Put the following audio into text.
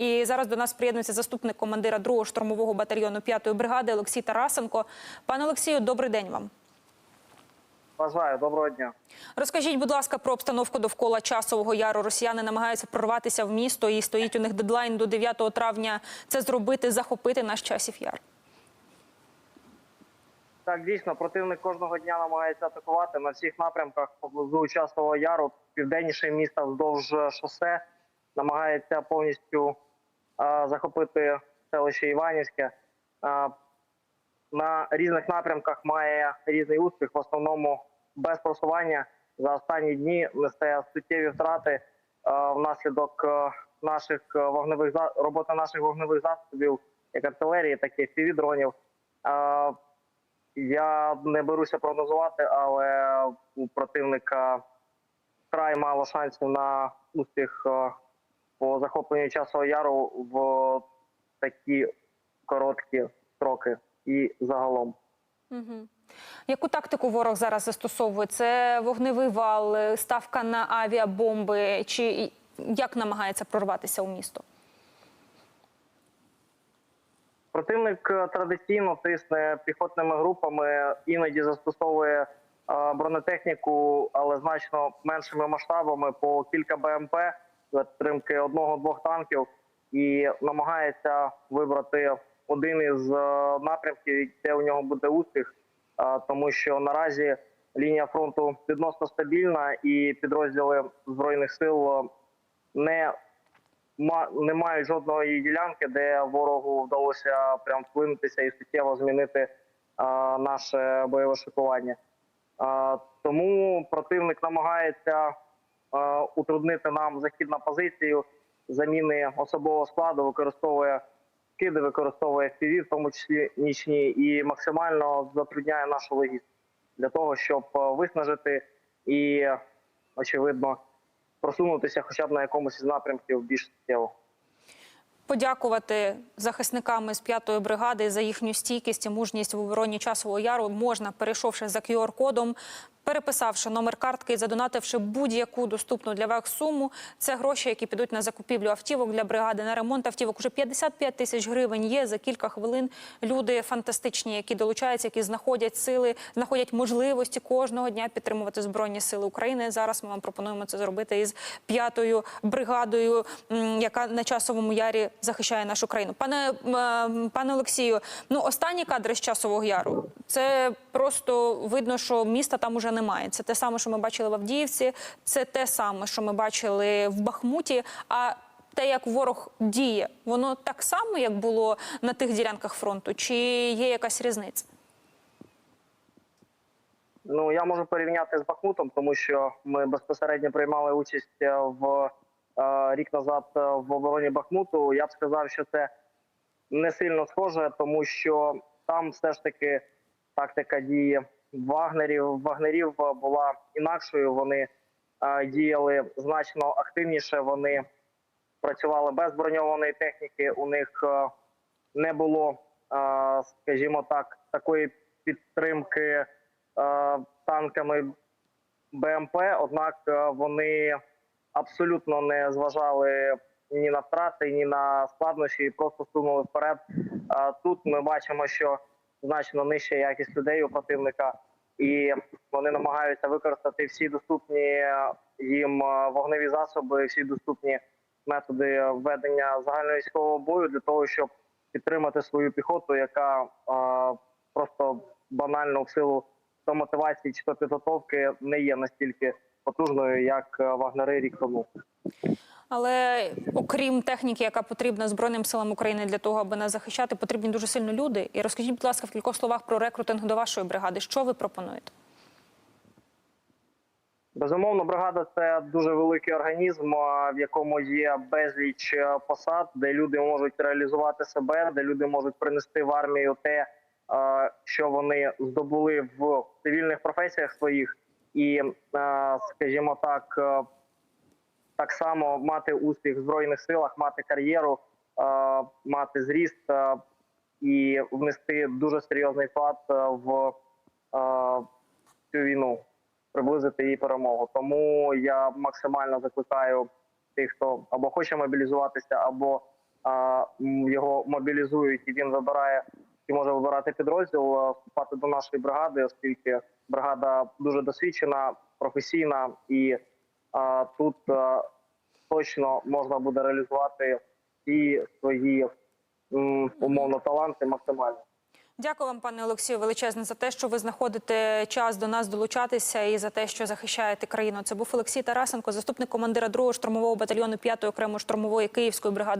І зараз до нас приєднується заступник командира 2-го штурмового батальйону 5-ї бригади Олексій Тарасенко. Пане Олексію, добрий день вам. Бажаю, доброго дня. Розкажіть, будь ласка, про обстановку довкола часового яру. Росіяни намагаються прорватися в місто і стоїть у них дедлайн до 9 травня це зробити, захопити наш часів яр. Так, дійсно, противник кожного дня намагається атакувати на всіх напрямках поблизу часового яру, південніше міста вздовж шосе, намагається повністю захопити селище Іванівське. На різних напрямках має різний успіх. В основному без просування за останні дні несе суттєві втрати внаслідок наших вогневих роботи наших вогневих засобів, як артилерії, так і FPV-дронів. Я не беруся прогнозувати, але у противника вкрай мало шансів на успіх е, по захопленню часового яру в такі короткі строки і загалом. Угу. Яку тактику ворог зараз застосовує? Це вогневий вал, е, ставка на авіабомби, чи як намагається прорватися у місто? Противник е, традиційно тисне піхотними групами, іноді застосовує е, бронетехніку, але значно меншими масштабами по кілька БМП підтримки одного-двох танків і намагається вибрати один із е, напрямків, де у нього буде успіх, е, тому що наразі лінія фронту відносно стабільна, і підрозділи збройних сил е, не ма- немає жодної ділянки, де ворогу вдалося прям вплинутися і суттєво змінити наше бойове шикування. Тому противник намагається утруднити нам захід на позицію, заміни особового складу, використовує скиди, використовує FPV, в тому числі нічні, і максимально затрудняє нашу логістику для того, щоб виснажити і, очевидно, просунутися хоча б на якомусь із напрямків більш суттєво. Подякувати захисникам з 5-ї бригади за їхню стійкість і мужність в обороні часового яру можна, перейшовши за QR-кодом, переписавши номер картки і задонативши будь-яку доступну для вас суму. Це гроші, які підуть на закупівлю автівок для бригади, на ремонт автівок. Уже 55 тисяч гривень є за кілька хвилин. Люди фантастичні, які долучаються, які знаходять сили, знаходять можливості кожного дня підтримувати збройні сили України. Зараз ми вам пропонуємо це зробити із п'ятою бригадою, яка на часовому ярі захищає нашу країну. Пане пане Олексію, ну останні кадри з часового яру. Це просто видно, що міста там уже немає. Це те саме, що ми бачили в Авдіївці, це те саме, що ми бачили в Бахмуті. А те, як ворог діє, воно так само, як було на тих ділянках фронту, чи є якась різниця? Ну я можу порівняти з Бахмутом, тому що ми безпосередньо приймали участь в рік назад е, в обороні Бахмуту. Я б сказав, що це не сильно схоже, тому що там все ж таки тактика дії вагнерів. Вагнерів е, була інакшою. Вони е, діяли значно активніше. Вони працювали без броньованої техніки. У них е, не було, е, скажімо так, такої підтримки е, танками БМП. Однак е, вони абсолютно не зважали ні на втрати, ні на складнощі, і просто сунули вперед. Тут ми бачимо, що значно нижча якість людей у противника, і вони намагаються використати всі доступні їм вогневі засоби, всі доступні методи ведення загальновійськового бою для того, щоб підтримати свою піхоту, яка просто банально в силу то мотивації чи то підготовки не є настільки потужною, як е, вагнери рік тому. Але окрім техніки, яка потрібна Збройним силам України для того, аби нас захищати, потрібні дуже сильно люди. І розкажіть, будь ласка, в кількох словах про рекрутинг до вашої бригади. Що ви пропонуєте? Безумовно, бригада це дуже великий організм, в якому є безліч е, посад, де люди можуть реалізувати себе, де люди можуть принести в армію те, що вони здобули в цивільних професіях своїх, і, скажімо так, е, так само мати успіх в збройних силах, мати кар'єру, мати зріст і внести дуже серйозний вклад е, в цю війну приблизити її перемогу. Тому я максимально закликаю тих, хто або хоче мобілізуватися, або його мобілізують, і він вибирає і може вибирати підрозділ, вступати до нашої бригади, оскільки бригада дуже досвідчена, професійна, і а, тут а, точно можна буде реалізувати всі свої умовно таланти максимально. Дякую вам, пане Олексію, величезне за те, що ви знаходите час до нас долучатися і за те, що захищаєте країну. Це був Олексій Тарасенко, заступник командира 2-го штурмового батальйону 5-ї окремої штурмової київської бригади